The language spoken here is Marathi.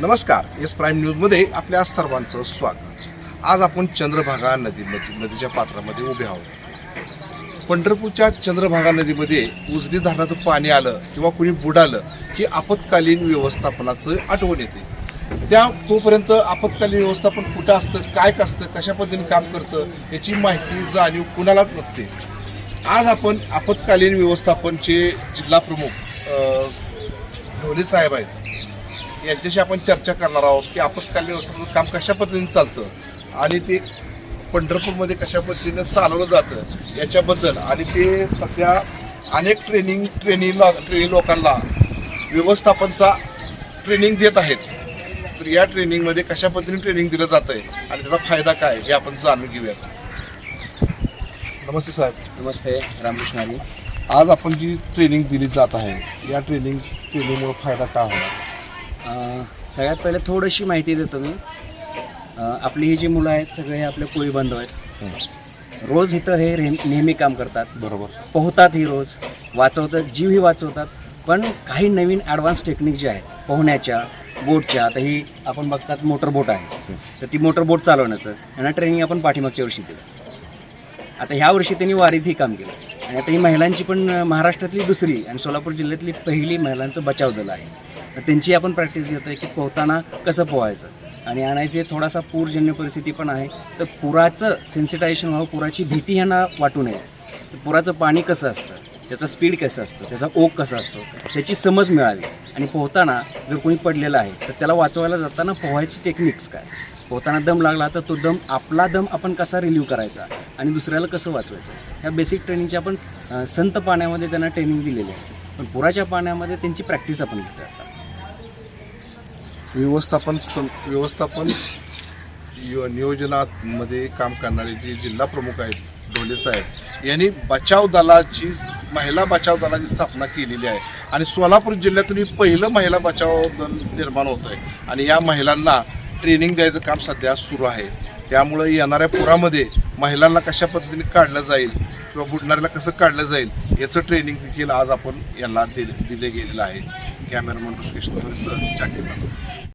नमस्कार एस प्राईम न्यूजमध्ये आपल्या सर्वांचं स्वागत. आज आपण चंद्रभागा नदीमध्ये नदीच्या पात्रामध्ये उभे आहोत. पंढरपूरच्या चंद्रभागा नदीमध्ये उजनी धरणाचं पाणी आलं किंवा कुणी बुडालं की आपत्कालीन व्यवस्थापनाचं आठवण येते. त्या तोपर्यंत आपत्कालीन व्यवस्थापन कुठं असतं काय असतं कशा पद्धतीने काम करतं याची माहिती जाणीव कुणालाच नसते. आज आपण आपत्कालीन व्यवस्थापनचे जिल्हा प्रमुख ढोले साहेब आहेत. यांच्याशी आपण चर्चा करणार आहोत की आपत्कालीन व्यवस्थापन काम कशा पद्धतीने चालतं आणि ते पंढरपूरमध्ये कशा पद्धतीनं चालवलं जातं याच्याबद्दल. आणि ते सध्या अनेक ट्रेनिंग ट्रेनिंग ट्रेनिंग लोकांना व्यवस्थापनचा ट्रेनिंग देत आहेत. तर या ट्रेनिंगमध्ये कशा पद्धतीने ट्रेनिंग दिलं जात आहे आणि त्याचा फायदा काय हे आपण जाणून घेऊयात. नमस्ते साहेब. नमस्ते रामकृष्ण हरी आज आपण जी ट्रेनिंग दिली जात आहे या ट्रेनिंग ट्रेनिंगमुळे फायदा काय होणार? सगळ्यात पहिले थोडीशी माहिती देतो मी. आपली ही जी मुलं आहेत सगळे हे आपले कोळी बांधव आहेत. रोज इथं हे नेहमी काम करतात. बरोबर. पोहतात ही रोज. वाचवतात जीवही वाचवतात. पण काही नवीन ॲडव्हान्स टेक्निक जे आहेत पोहण्याच्या बोटच्या आता ही आपण बघतात मोटर बोट आहे. तर ती मोटर बोट चालवण्याचं. यांना ट्रेनिंग आपण पाठीमागच्या वर्षी दिलं. आता ह्या वर्षी त्यांनी वारीत ही काम केलं. आणि आता ही महिलांची पण महाराष्ट्रातली दुसरी आणि सोलापूर जिल्ह्यातली पहिली महिलांचं बचाव दल आहे. तर त्यांची आपण प्रॅक्टिस घेतो आहे की पोहताना कसं पोहायचं? आणि आणायचे थोडासा पूरजन्य परिस्थिती पण आहे. तर पुराचं सेन्सिटायझेशन व्हावं पुराची भीती ह्यांना वाटू नये. पुराचं पाणी कसं असतं? त्याचा स्पीड कसं असतं? त्याचा ओक कसा असतो? त्याची समज मिळावी. आणि पोहताना जर कोणी पडलेलं आहे तर त्याला वाचवायला जाताना पोहायची टेक्निक्स काय? पोहताना दम लागला तर तो दम आपला दम आपण कसा रिलीव्ह करायचा? आणि दुसऱ्याला कसं वाचवायचं? ह्या बेसिक ट्रेनिंगची आपण संत पाण्यामध्ये त्यांना ट्रेनिंग दिलेली आहे. पण पुराच्या पाण्यामध्ये त्यांची प्रॅक्टिस आपण घेतो आता. व्यवस्थापन सं व्यवस्थापन यो- नियोजनामध्ये काम करणारे जे जिल्हा प्रमुख आहेत ढोले साहेब यांनी बचाव दलाची महिला बचाव दलाची स्थापना केलेली आहे. आणि सोलापूर जिल्ह्यातून ही पहिलं महिला बचाव दल निर्माण होत आहे. आणि या महिलांना ट्रेनिंग द्यायचं काम सध्या सुरू आहे. त्यामुळे येणाऱ्या पुरामध्ये महिलांना कशा पद्धतीने काढलं जाईल किंवा बुडणाऱ्याला कसं काढलं जाईल याचं ट्रेनिंग देखील आज आपण यांना दिले दिले गेलेलं आहे. ক্যামেরাম্যান কৃষ্ণ হরিস চাকরি পাবো